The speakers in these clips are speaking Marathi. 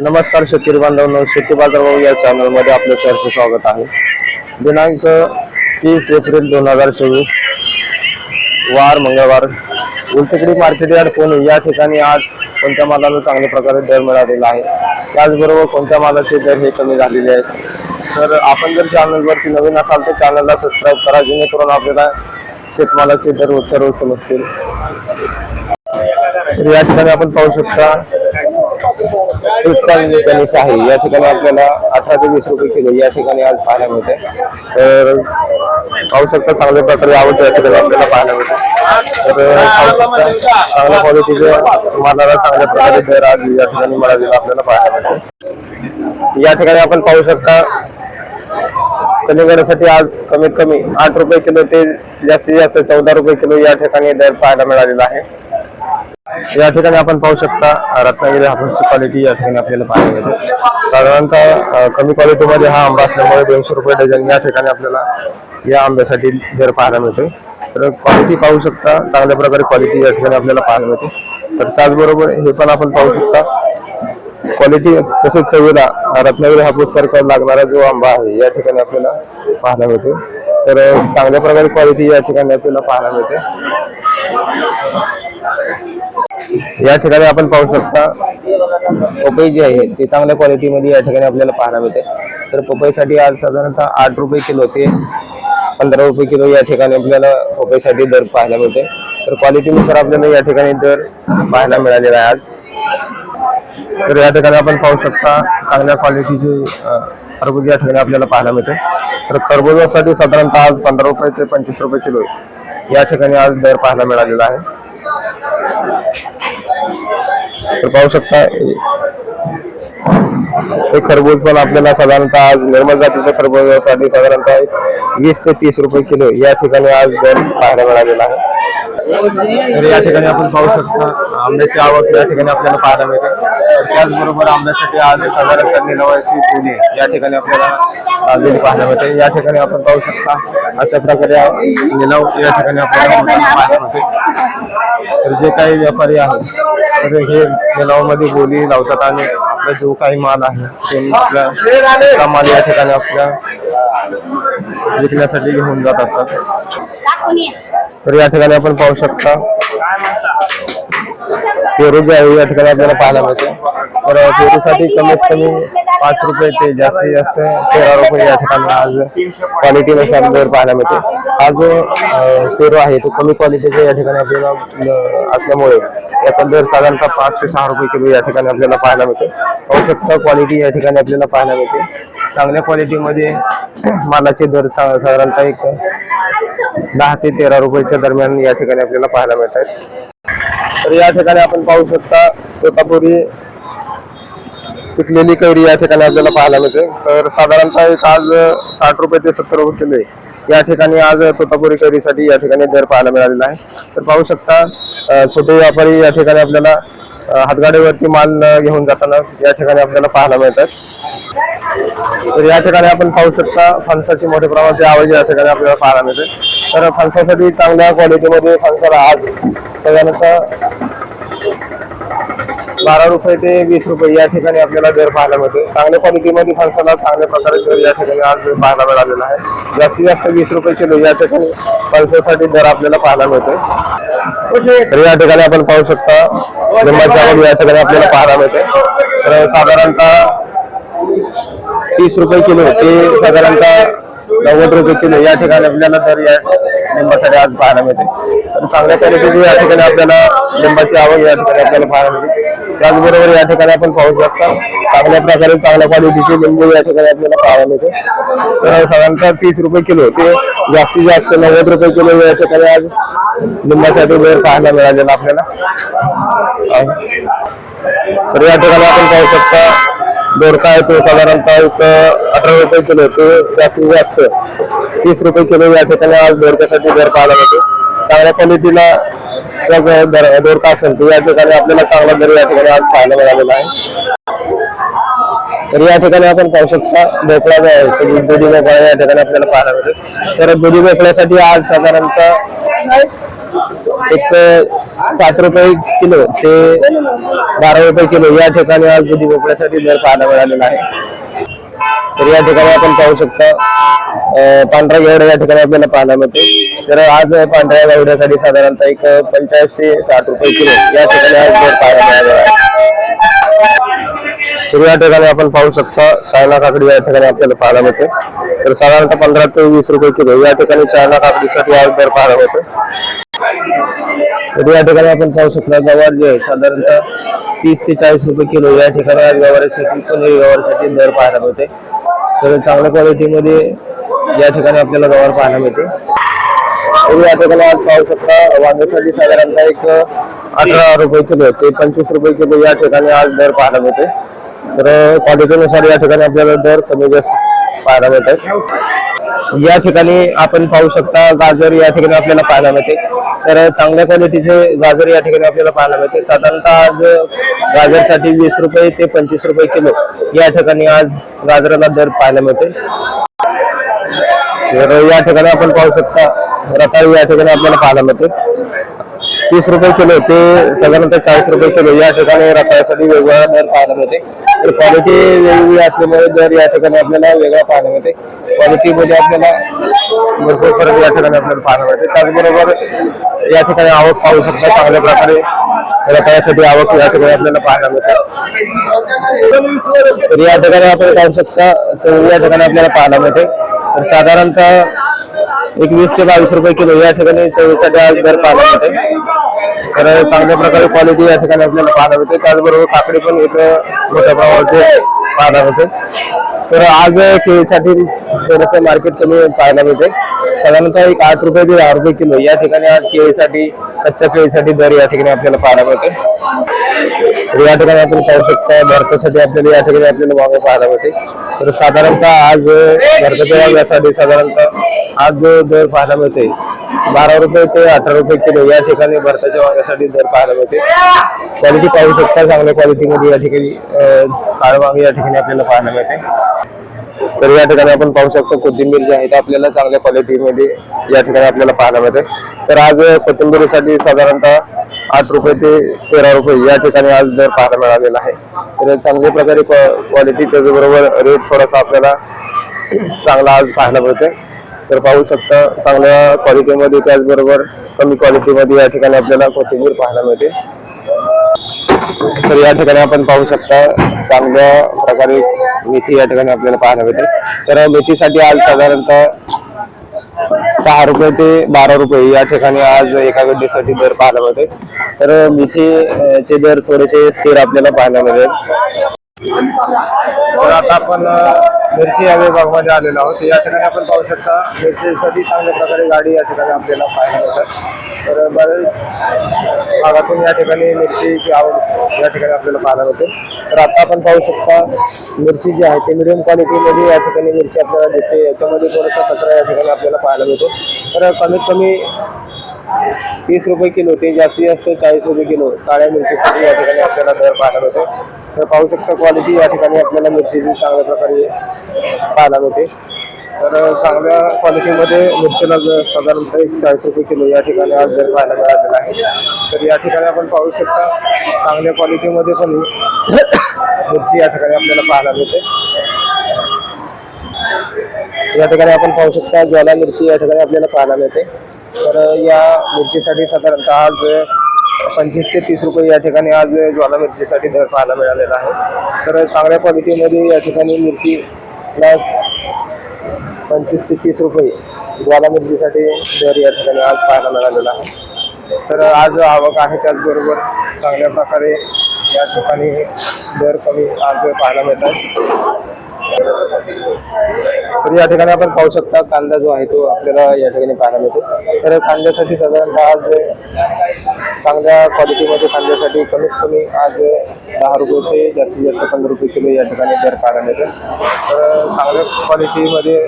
नमस्कार शेतकरी बांधवांनो शेती बाजार भाऊ या चॅनलमध्ये आपलं सरचं स्वागत आहे. दिनांक तीस एप्रिल दोन हजार चोवीस वार मंगळवार. उलटेकडी मार्केट यार्ड पुणे या ठिकाणी आज कोणत्या मालाला चांगल्या प्रकारे दर मिळालेला आहे? त्याचबरोबर कोणत्या मालाचे दर हे कमी झालेले आहेत? तर आपण जर चॅनलवरती नवीन असाल तर चॅनलला सबस्क्राईब करा जेणेकरून आपल्याला शेतमालाचे दर उत्तर समजतील. तर या ठिकाणी आपण पाहू शकता गणेश आहे या ठिकाणी आपल्याला अठरा ते वीस रुपये किलो या ठिकाणी आज पाहायला मिळते. तर पाहू शकता चांगल्या प्रकारे आवड या ठिकाणी आपल्याला पाहायला मिळते. तर पाहू शकता चांगल्या क्वालिटीचे मालाला चांगल्या प्रकारे दर आज या ठिकाणी मिळालेला आपल्याला पाहायला मिळते. या ठिकाणी आपण पाहू शकता कलिंगडासाठी आज कमीत कमी आठ रुपये किलो ते जास्तीत जास्त चौदा रुपये किलो या ठिकाणी दर पाहायला मिळालेला आहे. या ठिकाणी आपण पाहू शकता रत्नागिरी हापूसची क्वालिटी या ठिकाणी आपल्याला पाहायला मिळते. साधारणतः कमी क्वालिटीमध्ये हा आंबा असल्यामुळे दोनशे रुपये डझन या ठिकाणी आपल्याला या आंब्यासाठी दर पाहायला मिळते तर क्वालिटी पाहू शकता चांगल्या प्रकारे क्वालिटी या ठिकाणी आपल्याला पाहायला मिळते. तर त्याचबरोबर हे पण आपण पाहू शकता क्वालिटी तसेच चवीला रत्नागिरी हापूस सारखा लागणारा जो आंबा आहे या ठिकाणी आपल्याला पाहायला मिळतो तर चांगल्या प्रकारे क्वालिटी या ठिकाणी आपल्याला पाहायला मिळते या ठिकाणी आपण पाहू शकता पपई जी आहे ती चांगल्या क्वालिटीमध्ये या ठिकाणी आपल्याला पाहायला मिळते. तर पपईसाठी आज साधारणतः आठ रुपये किलो ते पंधरा रुपये किलो या ठिकाणी आपल्याला पपईसाठी दर पाहायला मिळते. तर क्वालिटीनुसार आपल्याला या ठिकाणी दर पाहायला मिळालेला आहे आज. तर या ठिकाणी आपण पाहू शकता चांगल्या क्वालिटीचे खरबूज या ठिकाणी आपल्याला पाहायला मिळते. तर खरबुजासाठी साधारणतः आज पंधरा रुपये ते पंचवीस रुपये किलो या ठिकाणी आज दर पाहायला मिळालेला आहे. तर पाहू शकता हे खरबूज पण आपल्याला साधारणतः आज निर्मल जातीच्या खरबूजासाठी साधारणतः वीस ते तीस रुपये किलो या ठिकाणी आज दर पाहायला मिळालेला आहे. तर या ठिकाणी आपण पाहू शकता आंब्याची आवक या ठिकाणी आपल्याला पाहायला मिळते. तर त्याचबरोबर आंब्यासाठी आज साधारणतः निलवायची पुणे या ठिकाणी आपल्याला आलेली पाहायला मिळते. या ठिकाणी आपण पाहू शकता अशा प्रकारे निलाव या ठिकाणी आपल्याला पाहायला मिळते. तर जे काही व्यापारी आहेत तर हे निलावामध्ये बोली लावतात आणि आपला जो काही माल आहे ते आपल्या आपला माल या ठिकाणी आपल्या विकण्यासाठी घेऊन जात असतात. तर या ठिकाणी आपण पाहू शकता. पेरू जे आहे या ठिकाणी आपल्याला पाहायला मिळते. तर पेरूसाठी कमीत कमी पाच रुपये ते जास्तीत जास्त तेरा रुपये या ठिकाणी आज क्वालिटीनुसार दर पाहायला मिळते. हा जो पेरू आहे तो कमी क्वालिटीचा या ठिकाणी आपल्याला असल्यामुळे याचा दर साधारणतः पाच ते सहा रुपये किलो या ठिकाणी आपल्याला पाहायला मिळते. पाहू शकता क्वालिटी या ठिकाणी आपल्याला पाहायला मिळते. चांगल्या क्वालिटीमध्ये मालाचे दर सा- साधारणतः एक दहा ते तेरा रुपयाच्या दरम्यान या ठिकाणी आपल्याला पाहायला मिळत आहेत तर या ठिकाणी आपण पाहू शकता तोतापुरी पिकलेली कैरी या ठिकाणी आपल्याला पाहायला मिळते. तर साधारणतः एक आज साठ रुपये ते सत्तर रुपये किलो या ठिकाणी आज तोतापुरी कैरीसाठी या ठिकाणी दर पाहायला मिळालेला आहे. तर पाहू शकता छोटे व्यापारी या ठिकाणी आपल्याला हातगाडीवरती माल घेऊन जाताना या ठिकाणी आपल्याला पाहायला मिळतात. तर या ठिकाणी आपण पाहू शकता फणसाची मोठ्या प्रमाणाची आवड या ठिकाणी आपल्याला पाहायला मिळते. तर फणसासाठी चांगल्या क्वालिटीमध्ये फणसाला आज त्याच्यानंतर बारा रुपये ते वीस रुपये या ठिकाणी आपल्याला दर पाहायला मिळते. चांगल्या क्वालिटीमध्ये फणसाला चांगल्या प्रकारे दर या ठिकाणी आज पाहायला मिळालेला आहे. जास्तीत जास्त वीस रुपये किलो या ठिकाणी फणसासाठी दर आपल्याला पाहायला मिळते. तर या ठिकाणी आपण पाहू शकता लिंबाची आवड या ठिकाणी आपल्याला पाहायला मिळते. तर साधारणतः तीस रुपये किलो ते साधारणतः नव्वद रुपये किलो या ठिकाणी आपल्याला दर या लिंबासाठी आज पाहायला मिळते. तर चांगल्या क्वालिटीची या ठिकाणी आपल्याला लिंबाची आवक या ठिकाणी आपल्याला पाहायला मिळते. त्याचबरोबर या ठिकाणी आपण पाहू शकता चांगल्या प्रकारे चांगल्या क्वालिटीचे लिंबू या ठिकाणी आपल्याला पाहायला मिळते. तर साधारणतः तीस रुपये किलो ते जास्तीत जास्त नव्वद रुपये किलो या ठिकाणी आज लिंबासाठी वेळ पाहायला मिळालेला आपल्याला. तर या ठिकाणी आपण पाहू शकता दोडका आहे तो साधारणतः एक अठरा रुपये किलो ते जास्तीत जास्त तीस रुपये किलो या ठिकाणी आज दोडक्यासाठी दर पाहायला मिळतो? चांगल्या क्वालिटीला दर दोडका असेल तर या ठिकाणी आपल्याला चांगला दर या ठिकाणी आज पाहायला मिळालेला आहे. तर या ठिकाणी आपण पाहू शकता भोपळा जो आहे दुधी भोपळा या ठिकाणी आपल्याला पाहायला मिळतो. तर दुधी भोपळ्यासाठी आज साधारणतः एक सात रुपये किलो ते बारा रुपये किलो या ठिकाणी आज दुधी भोपळ्यासाठी दर पाहायला मिळालेला आहे. तर या ठिकाणी आपण पाहू शकता पांढरा घेवडा या ठिकाणी आपल्याला पाहायला मिळते. तर आज पांढऱ्या गेवड्यासाठी साधारणतः एक पंचेचाळीस ते साठ रुपये किलो या ठिकाणी आज दर पाहायला मिळालेला आहे. तर या ठिकाणी आपण पाहू शकता सायना काकडी या ठिकाणी आपल्याला पाहायला मिळते. तर साधारणतः पंधरा ते वीस रुपये किलो या ठिकाणी चायना काकडीसाठी आज दर पाहायला मिळतो. तर या ठिकाणी आपण पाहू शकता गवार जे आहे साधारणतः तीस ते चाळीस रुपये किलो या ठिकाणी आज गवारीसाठी पनीर गवारीसाठी दर पाहायला मिळते. तर चांगल्या क्वालिटीमध्ये या ठिकाणी आपल्याला गवार पाहायला मिळते. तर या ठिकाणी आज पाहू शकता वांग्यासाठी साधारणतः एक अठरा रुपये किलो ते पंचवीस रुपये किलो या ठिकाणी आज दर पाहायला मिळते. तर क्वालिटीनुसार या ठिकाणी आपल्याला दर कमी जास्त पाहायला मिळतात. या ठिकाणी आपण पाहू शकता गाजर या ठिकाणी आपल्याला पाहायला मिळते. तर चांगल्या क्वालिटीचे गाजर या ठिकाणी आपल्याला पाहायला मिळते. साधारणतः आज गाजरसाठी वीस रुपये ते पंचवीस रुपये किलो या ठिकाणी आज गाजराला दर पाहायला मिळते. तर या ठिकाणी आपण पाहू शकता रताळी या ठिकाणी आपल्याला पाहायला मिळते. तीस रुपये किलो ते साधारणतः चाळीस रुपये किलो या ठिकाणी रताळ्यासाठी वेगवेगळा दर पाहायला मिळते. तर क्वालिटी वेगवेगळी असल्यामुळे दर या ठिकाणी आपल्याला वेगळा पाहायला मिळते. क्वालिटीमध्ये आपल्याला भरपूर फरक या ठिकाणी आपल्याला पाहायला मिळते. त्याचबरोबर या ठिकाणी आवक पाहू शकता. चांगल्या प्रकारे रताळ्यासाठी आवक या ठिकाणी आपल्याला पाहायला मिळते. तर या ठिकाणी आपण पाहू शकता. चव या ठिकाणी आपल्याला पाहायला मिळते. तर साधारणतः एक वीस ते बावीस रुपये किलो या ठिकाणी चवीसाठी दर पाहायला मिळते तर चांगल्या प्रकारे क्वालिटी या ठिकाणी आपल्याला पाहायला मिळते त्याचबरोबर काकडी पण इथं मोठ्या प्रमाणात पाहणार होते. तर आज केळीसाठी थोडंसं मार्केट कमी पाहायला मिळते. साधारणतः एक आठ रुपये ते दहा रुपये किलो या ठिकाणी आज केळीसाठी कच्च्या केळीसाठी दर या ठिकाणी आपल्याला पाहायला मिळते. तर या ठिकाणी आपण पाहू शकता भारतासाठी आपल्याला या ठिकाणी आपल्याला वांगे पाहायला मिळते. तर साधारणतः आज भारताच्या यासाठी साधारणतः आज जो दर पाहायला मिळते. बारा रुपये ते अठरा रुपये किलो या ठिकाणी भरताच्या वांग्यासाठी दर पाहायला मिळते. क्वालिटी पाहू शकता चांगल्या क्वालिटीमध्ये या ठिकाणी काळ वांगे या ठिकाणी आपल्याला पाहायला मिळते. तर या ठिकाणी आपण पाहू शकतो कोथिंबीर जी आहे ते आपल्याला चांगल्या क्वालिटीमध्ये या ठिकाणी आपल्याला पाहायला मिळते. तर आज कोथिंबीरीसाठी साधारणतः आठ रुपये ते तेरा रुपये या ठिकाणी आज दर पाहायला मिळालेला आहे. तर चांगल्या प्रकारे क्वालिटी त्याचबरोबर रेट थोडासा आपल्याला चांगला आज पाहायला मिळतोय. तर पाहू शकता चांगल्या क्वालिटीमध्ये त्याचबरोबर कमी क्वालिटीमध्ये या ठिकाणी आपल्याला कोथिंबीर पाहायला मिळते. तर या ठिकाणी आपण पाहू शकता चांगल्या प्रकारे मेथी या ठिकाणी आपल्याला पाहायला मिळते. तर मेथीसाठी आज साधारणतः सहा रुपये ते बारा रुपये या ठिकाणी आज एका गड्डीसाठी दर पाहायला मिळते. तर मेथीचे दर थोडेसे स्थिर आपल्याला पाहायला मिळेल. तर आता आपण मिरची या विभागामध्ये आलेलो आहोत. या ठिकाणी आपण पाहू शकता मिरचीसाठी चांगल्या प्रकारे गाडी या ठिकाणी आपल्याला पाहायला मिळतात तर बऱ्याच भागातून या ठिकाणी मिरचीची आवड या ठिकाणी आपल्याला पाहायला मिळते. तर आता आपण पाहू शकता मिरची जी आहे ती मिडियम क्वालिटीमध्ये या ठिकाणी मिरची आपल्याला दिसते. याच्यामध्ये थोडासा कचरा या ठिकाणी आपल्याला पाहायला मिळतो. तर कमीत कमी तीस रुपये किलो ते जास्तीत जास्त चाळीस रुपये किलो. काळ्या मिरचीसाठी या ठिकाणी आपल्याला दर पाहायला मिळतो. तर पाहू शकता क्वालिटी या ठिकाणी आपल्याला मिरचीची चांगल्या प्रकारे पाहायला मिळते. तर चांगल्या क्वालिटीमध्ये मिरचीला साधारणतः एक चाळीस रुपये किलो या ठिकाणी आज दर पाहायला मिळालेला आहे. तर या ठिकाणी आपण पाहू शकता चांगल्या क्वालिटीमध्ये पण मिरची या ठिकाणी आपल्याला पाहायला मिळते. या ठिकाणी आपण पाहू शकता ज्वाला मिरची या ठिकाणी आपल्याला पाहायला मिळते. तर या मिरचीसाठी साधारणतः आज पंचवीस ते तीस रुपये या ठिकाणी आज ज्वाला मिरचीसाठी दर पाहायला मिळालेला आहे. तर चांगल्या क्वालिटीमध्ये या ठिकाणी मिरचीला पंचवीस ते तीस रुपये ज्वाला मिरचीसाठी दर या ठिकाणी आज पाहायला मिळालेला आहे. तर आज आवक आहे त्याचबरोबर चांगल्या प्रकारे या ठिकाणी दर कमी आज पाहायला मिळतात तर या ठिकाणी आपण पाहू शकता कांदा जो आहे तो आपल्याला या ठिकाणी पाहायला मिळतो. तर कांद्यासाठी साधारणतः आज चांगल्या क्वालिटीमध्ये कांद्यासाठी कमीत कमी आज दहा रुपये ते जास्तीत जास्त पंधरा रुपये किलो या ठिकाणी दर पाहायला मिळतो तर चांगल्या क्वालिटीमध्ये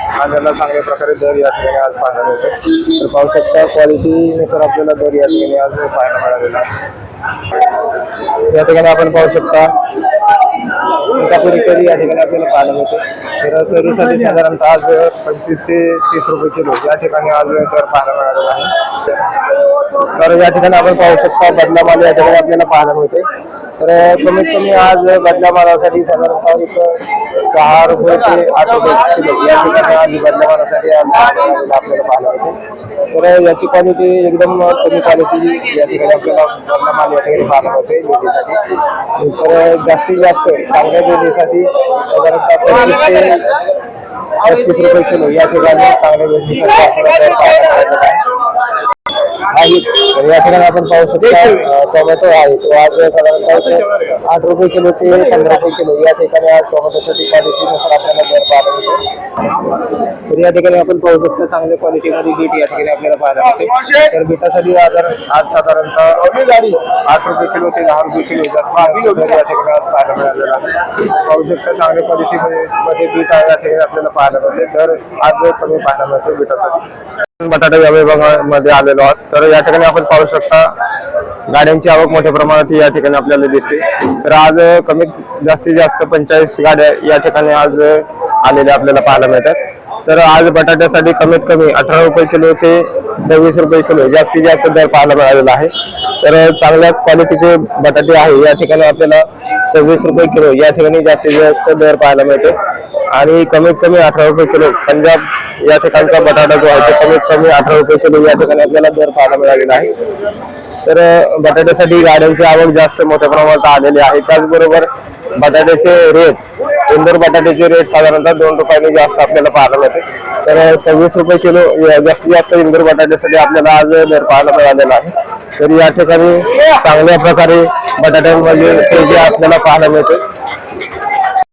कांद्याला चांगल्या प्रकारे दर या ठिकाणी आज पाहायला मिळतो तर पाहू शकता क्वालिटीनुसार आपल्याला दर या ठिकाणी आज पाहायला मिळालेला या ठिकाणी आपण पाहू शकता करी या ठिकाणी आपल्याला पाहायला मिळतो तर करीसाठी साधारणतः आज पंचवीस ते तीस रुपये किलो या ठिकाणी आज दर पाहायला मिळालेला आहे. तर या ठिकाणी आपण पाहू शकता बदला माल या ठिकाणी आपल्याला पाहायला मिळते तर कमीत कमी आज बदला मालासाठी साधारणतः एक सहा रुपये ते आठ रुपये किलो या ठिकाणी आज बदलवण्यासाठी आपल्याला पाहायला मिळते. तर याची क्वालिटी एकदम कमी क्वालिटी या ठिकाणी आपल्याला बदला माल या ठिकाणी पाहायला मिळते लेडीसाठी तर जास्तीत जास्त चांगल्या लेडीसाठी साधारणतः पस्तीस रुपये किलो या ठिकाणी चांगल्या लेडीसाठी आपल्याला दर पाहायला मिळालेला आहे आहे तर या ठिकाणी आपण पाहू शकता टोमॅटो तो आज साधारणतः आठ रुपये किलो ते पंधरा रुपये किलो या ठिकाणी आज टोमॅटोसाठी क्वालिटीनुसार आपल्याला दर पाहायला मिळतो. तर या ठिकाणी आपण पाहू शकता चांगल्या क्वालिटीमध्ये बीट या ठिकाणी आपल्याला पाहायला मिळते. तर बीटासाठी आज आज साधारणतः आठ रुपये किलो ते दहा रुपये किलो दर या ठिकाणी आज पाहायला मिळालेला पाहू शकता चांगल्या क्वालिटीमध्ये मध्ये बीट आहे या ठिकाणी आपल्याला पाहायला मिळते. तर आज कमी पाहायला मिळते बीटासाठी बटाटा या विभागामध्ये आलेलो आहोत. तर या ठिकाणी आपण पाहू शकता गाड्यांची आवक मोठ्या प्रमाणात या ठिकाणी आपल्याला दिसते. तर आज कमीत जास्तीत जास्त पंचेचाळीस गाड्या या ठिकाणी आज आलेल्या आपल्याला पाहायला मिळतात. तर आज बटाट्यासाठी कमीत कमी अठरा रुपये किलो ते सव्वीस रुपये किलो जास्तीत जास्त दर पाहायला मिळालेला आहे. तर चांगल्या क्वालिटीचे बटाटे आहे. या ठिकाणी आपल्याला सव्वीस रुपये किलो या ठिकाणी जास्तीत जास्त दर पाहायला मिळते. आणि कमीत कमी अठरा रुपये किलो. पंजाब या ठिकाणचा बटाटा जो आहे तो कमीत कमी अठरा रुपये किलो या ठिकाणी आपल्याला दर पाहायला मिळालेला आहे. तर बटाट्यासाठी गाड्यांची आवक जास्त मोठ्या प्रमाणात आलेली आहे. त्याचबरोबर बटाट्याचे रेट इंदोर बटाट्याचे रेट साधारणतः दोन रुपयांनी जास्त आपल्याला पाहायला मिळते. तर सव्वीस रुपये किलो जास्तीत जास्त इंदोर बटाट्यासाठी आपल्याला आज दर पाहायला मिळालेला आहे. तर या ठिकाणी चांगल्या प्रकारे बटाट्यांमध्ये ते जे आपल्याला पाहायला मिळते.